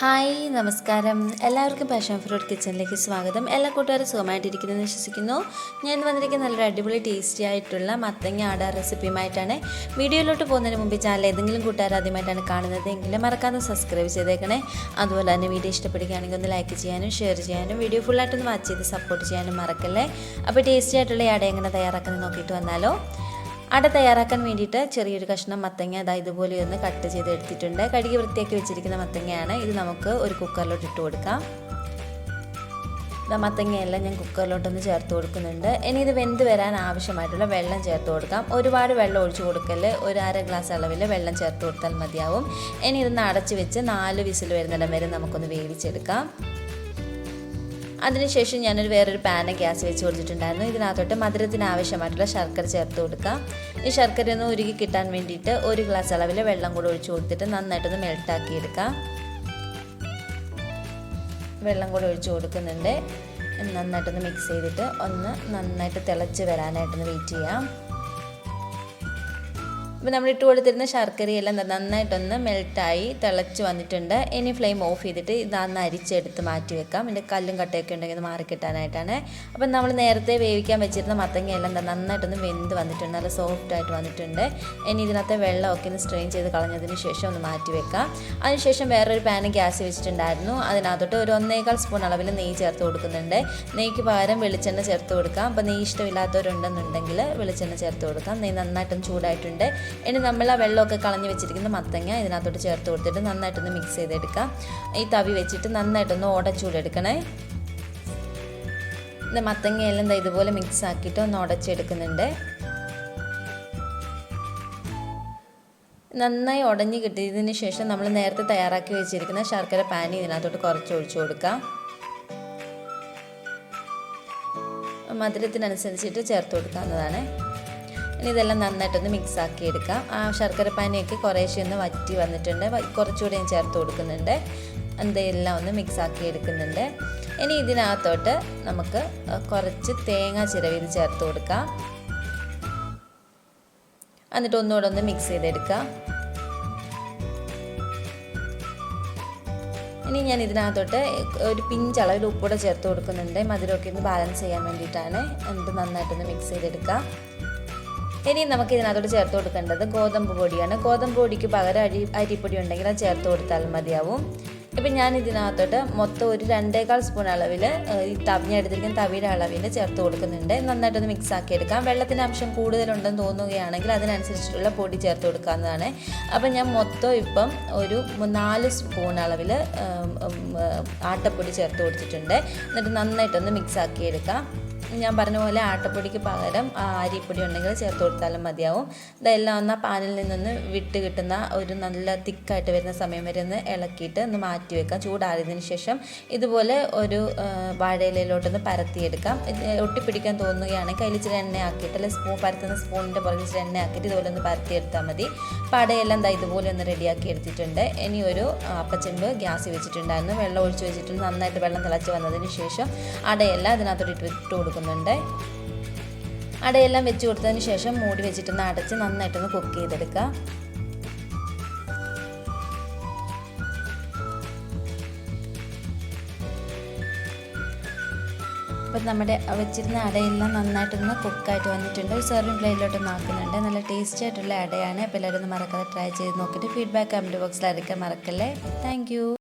Hi നമസ്കാരം. എല്ലാവർക്കും passion fruit കിച്ചണിലേക്ക് സ്വാഗതം. എല്ലാ കൂട്ടുകാരും സുഖമായിട്ടിരിക്കുന്നെന്ന് വിശ്വസിക്കുന്നു. ഞാൻ വന്നിരിക്കുന്ന നല്ലൊരു അടിപൊളി ടേസ്റ്റി ആയിട്ടുള്ള മത്തങ്ങ ആട റെസിപ്പിയുമായിട്ടാണ് വീഡിയോയിലോട്ട് പോകുന്നതിന് മുമ്പ് ചാനൽ ഏതെങ്കിലും കൂട്ടുകാർ ആദ്യമായിട്ടാണ് കാണുന്നത് എങ്കിലും മറക്കാതെ സബ്സ്ക്രൈബ് ചെയ്തേക്കണേ. അതുപോലെ തന്നെ വീഡിയോ ഇഷ്ടപ്പെടുകയാണെങ്കിൽ ഒന്ന് ലൈക്ക് ചെയ്യാനും ഷെയർ ചെയ്യാനും വീഡിയോ ഫുള്ളായിട്ടൊന്ന് വാച്ച് ചെയ്ത് സപ്പോർട്ട് ചെയ്യാനും മറക്കല്ലേ? അപ്പോൾ ടേസ്റ്റി ആയിട്ടുള്ള ആട എങ്ങനെ തയ്യാറാക്കുന്നത് നോക്കിയിട്ട് വന്നാലോ. അട തയ്യാറാക്കാൻ വേണ്ടിയിട്ട് ചെറിയൊരു കഷ്ണം മത്തങ്ങ അതാ ഇതുപോലെ ഒന്ന് കട്ട് ചെയ്ത് എടുത്തിട്ടുണ്ട്. കഴുകി വൃത്തിയാക്കി വെച്ചിരിക്കുന്ന മത്തങ്ങയാണ്. ഇത് നമുക്ക് ഒരു കുക്കറിലോട്ട് ഇട്ട് കൊടുക്കാം. മത്തങ്ങയെല്ലാം ഞാൻ കുക്കറിലോട്ടൊന്ന് ചേർത്ത് കൊടുക്കുന്നുണ്ട്. ഇനി ഇത് വെന്ത് വരാൻ ആവശ്യമായിട്ടുള്ള വെള്ളം ചേർത്ത് കൊടുക്കാം. ഒരുപാട് വെള്ളം ഒഴിച്ചു കൊടുക്കൽ ഒരു അര ഗ്ലാസ് അളവിൽ വെള്ളം ചേർത്ത് കൊടുത്താൽ മതിയാവും. ഇനി ഇതൊന്ന് അടച്ചു വെച്ച് നാല് വിസിൽ വരുന്നിടം വരെ നമുക്കൊന്ന് വേവിച്ചെടുക്കാം. അതിനുശേഷം ഞാനൊരു വേറൊരു പാന് ഗ്യാസ് വെച്ച് കൊടുത്തിട്ടുണ്ടായിരുന്നു. ഇതിനകത്തോട്ട് മധുരത്തിന് ആവശ്യമായിട്ടുള്ള ശർക്കര ചേർത്ത് കൊടുക്കുക ഈ ശർക്കര ഒന്ന് ഉരുകി കിട്ടാൻ വേണ്ടിയിട്ട് ഒരു ഗ്ലാസ് അളവിൽ വെള്ളം കൂടെ ഒഴിച്ചു കൊടുത്തിട്ട് നന്നായിട്ടൊന്ന് മെൽട്ടാക്കി എടുക്കാം. വെള്ളം കൂടെ ഒഴിച്ചു കൊടുക്കുന്നുണ്ട്. നന്നായിട്ടൊന്ന് മിക്സ് ചെയ്തിട്ട് ഒന്ന് നന്നായിട്ട് തിളച്ച് വരാനായിട്ടൊന്ന് വെയിറ്റ് ചെയ്യാം. ഇപ്പോൾ നമ്മൾ ഇട്ട് കൊടുത്തിരുന്ന ശർക്കരയെല്ലാം നന്നായിട്ടൊന്ന് മെൽട്ടായി തിളച്ച് വന്നിട്ടുണ്ട്. ഇനി ഫ്ലെയിം ഓഫ് ചെയ്തിട്ട് ഇതൊന്ന് അരിച്ചെടുത്ത് മാറ്റി വെക്കാം. ഇതിന്റെ കല്ലും കട്ടയൊക്കെ ഉണ്ടെങ്കിൽ മാറി കിട്ടാനായിട്ടാണ് അപ്പം നമ്മൾ നേരത്തെ വേവിക്കാൻ വെച്ചിരുന്ന മത്തങ്ങയെല്ലാം നന്നായിട്ടൊന്ന് വെന്ത് വന്നിട്ടുണ്ട്. നല്ല സോഫ്റ്റ് ആയിട്ട് വന്നിട്ടുണ്ട്. ഇനി ഇതിനകത്തെ വെള്ളമൊക്കെ ഒന്ന് സ്ട്രെയിൻ ചെയ്ത് കളഞ്ഞതിന് ശേഷം ഒന്ന് മാറ്റി വെക്കാം. അതിനുശേഷം വേറൊരു പാന് ഗ്യാസ് വെച്ചിട്ടുണ്ടായിരുന്നു. അതിനകത്തോട്ട് ഒരു ഒന്നേകാൽ സ്പൂൺ അളവിൽ നെയ്യ് ചേർത്ത് കൊടുക്കുന്നുണ്ട്. നെയ്ക്ക് പകരം വെളിച്ചെണ്ണ ചേർത്ത് കൊടുക്കാം. അപ്പോൾ നെയ്യ് ഇഷ്ടമില്ലാത്തവരുണ്ടെന്നുണ്ടെങ്കിൽ വെളിച്ചെണ്ണ ചേർത്ത് കൊടുക്കാം. നെയ്യ് നന്നായിട്ടും ചൂടായിട്ടുണ്ട്. ഇനി നമ്മൾ ആ വെള്ളമൊക്കെ കളഞ്ഞ് വെച്ചിരിക്കുന്ന മത്തങ്ങ ഇതിനകത്തോട്ട് ചേർത്ത് കൊടുത്തിട്ട് നന്നായിട്ടൊന്ന് മിക്സ് ചെയ്തെടുക്കാം. ഈ തവി വെച്ചിട്ട് നന്നായിട്ടൊന്ന് ഓടച്ചൂടെടുക്കണേ ഇത് മത്തങ്ങയെല്ലാം ഇതുപോലെ മിക്സ് ആക്കിയിട്ട് ഒന്ന് ഉടച്ചെടുക്കുന്നുണ്ട് നന്നായി ഉടഞ്ഞ് കിട്ടിയതിന് ശേഷം നമ്മൾ നേരത്തെ തയ്യാറാക്കി വെച്ചിരിക്കുന്ന ശർക്കര പാനി ഇതിനകത്തോട്ട് കുറച്ച് ഒഴിച്ചു കൊടുക്കാം. മധുരത്തിനനുസരിച്ചിട്ട് ചേർത്ത് കൊടുക്കാവുന്നതാണ്. ഇനി ഇതെല്ലാം നന്നായിട്ടൊന്ന് മിക്സ് ആക്കി എടുക്കാം ആ ശർക്കര പാനിയൊക്കെ കുറേശ്ശെ ഒന്ന് വറ്റി വന്നിട്ടുണ്ട്. കുറച്ചുകൂടി ഞാൻ ചേർത്ത് കൊടുക്കുന്നുണ്ട്. എന്തെല്ലാം ഒന്ന് മിക്സ് ആക്കി എടുക്കുന്നുണ്ട് ഇനി ഇതിനകത്തോട്ട് നമുക്ക് കുറച്ച് തേങ്ങ ചിരവിത് ചേർത്ത് കൊടുക്കാം. എന്നിട്ട് ഒന്നുകൂടെ ഒന്ന് മിക്സ് ചെയ്തെടുക്കാം. ഇനി ഞാൻ ഇതിനകത്തോട്ട് ഒരു പിഞ്ചളവിൽ ഉപ്പൂടെ ചേർത്ത് കൊടുക്കുന്നുണ്ട്. മധുരമൊക്കെ ഒന്ന് ബാലൻസ് ചെയ്യാൻ വേണ്ടിയിട്ടാണ്. എന്നിട്ട് നന്നായിട്ടൊന്ന് മിക്സ് ചെയ്തെടുക്കാം. ഇനി നമുക്ക് ഇതിനകത്തോട്ട് ചേർത്ത് കൊടുക്കേണ്ടത് ഗോതമ്പ് പൊടിയാണ്. ഗോതമ്പ് പൊടിക്ക് പകരം അരി അരിപ്പൊടി ഉണ്ടെങ്കിൽ അത് ചേർത്ത് കൊടുത്താൽ മതിയാവും. ഇപ്പം ഞാൻ ഇതിനകത്തോട്ട് മൊത്തം ഒരു രണ്ടേകാൽ സ്പൂൺ അളവിൽ ഈ തവിഞ്ഞെടുത്തിരിക്കുന്ന തവിയുടെ അളവിൽ ചേർത്ത് കൊടുക്കുന്നുണ്ട്. നന്നായിട്ടൊന്ന് മിക്സ് ആക്കി എടുക്കാം. വെള്ളത്തിന്റെ അംശം കൂടുതലുണ്ടെന്ന് തോന്നുകയാണെങ്കിൽ അതിനനുസരിച്ചിട്ടുള്ള പൊടി ചേർത്ത് കൊടുക്കാവുന്നതാണ്. അപ്പം ഞാൻ മൊത്തം ഇപ്പം ഒരു നാല് സ്പൂൺ അളവിൽ ആട്ടപ്പൊടി ചേർത്ത് കൊടുത്തിട്ടുണ്ട്. എന്നിട്ട് നന്നായിട്ടൊന്ന് മിക്സ് ആക്കി എടുക്കാം. ഞാൻ പറഞ്ഞ പോലെ ആട്ടപ്പൊടിക്ക് പകരം അരിപ്പൊടി ഉണ്ടെങ്കിൽ ചേർത്ത് കൊടുത്താലും മതിയാവും. ഇതെല്ലാം ഒന്ന് പാനിൽ നിന്നൊന്ന് വിട്ട് കിട്ടുന്ന ഒരു നല്ല തിക്കായിട്ട് വരുന്ന സമയം വരെ ഒന്ന് ഇളക്കിയിട്ട് ഒന്ന് മാറ്റി വെക്കാം. ചൂടാറിയതിന് ശേഷം ഇതുപോലെ ഒരു വാഴയിലയിലോട്ടൊന്ന് പരത്തിയെടുക്കാം. ഒട്ടിപ്പിടിക്കാൻ തോന്നുകയാണെങ്കിൽ അതിൽ ഇച്ചിരി എണ്ണ ആക്കിയിട്ട് അല്ലെങ്കിൽ സ്പൂൺ പരത്തുന്ന സ്പൂണിന്റെ പുറകിൽ ഇച്ചിരി എണ്ണ ആക്കിയിട്ട് ഇതുപോലെ ഒന്ന് പരത്തിയെടുത്താൽ മതി. പടയെല്ലാം എന്താ ഇതുപോലെ ഒന്ന് റെഡിയാക്കി എടുത്തിട്ടുണ്ട്. ഇനി ഒരു അപ്പച്ചെമ്പ് ഗ്യാസ് വെച്ചിട്ടുണ്ടായിരുന്നു. വെള്ളം ഒഴിച്ച് വെച്ചിട്ട് നന്നായിട്ട് വെള്ളം തിളച്ച് വന്നതിന് ശേഷം അടയെല്ലാം അതിനകത്തോട്ട് ഇട്ട് കൊടുക്കും. കൊടുക്കുന്നുണ്ട് അടയെല്ലാം വെച്ച് കൊടുത്തതിന് ശേഷം മൂടി വെച്ചിട്ടൊന്ന് അടച്ച് നന്നായിട്ടൊന്ന് കുക്ക് ചെയ്തെടുക്കുക. അപ്പം നമ്മുടെ വെച്ചിരുന്ന അടയെല്ലാം നന്നായിട്ടൊന്ന് കുക്കായിട്ട് വന്നിട്ടുണ്ട്. ഒരു സെർവിങ് പ്ലേറ്റിലോട്ട് നോക്കുന്നുണ്ട് നല്ല ടേസ്റ്റി ആയിട്ടുള്ള അടയാണ്. അപ്പോൾ എല്ലാവരും ഒന്ന് മറക്കാതെ ട്രൈ ചെയ്ത് നോക്കിയിട്ട് ഫീഡ്ബാക്ക് കമന്റ് ബോക്സിൽ അറിയിക്കാൻ മറക്കല്ലേ? താങ്ക്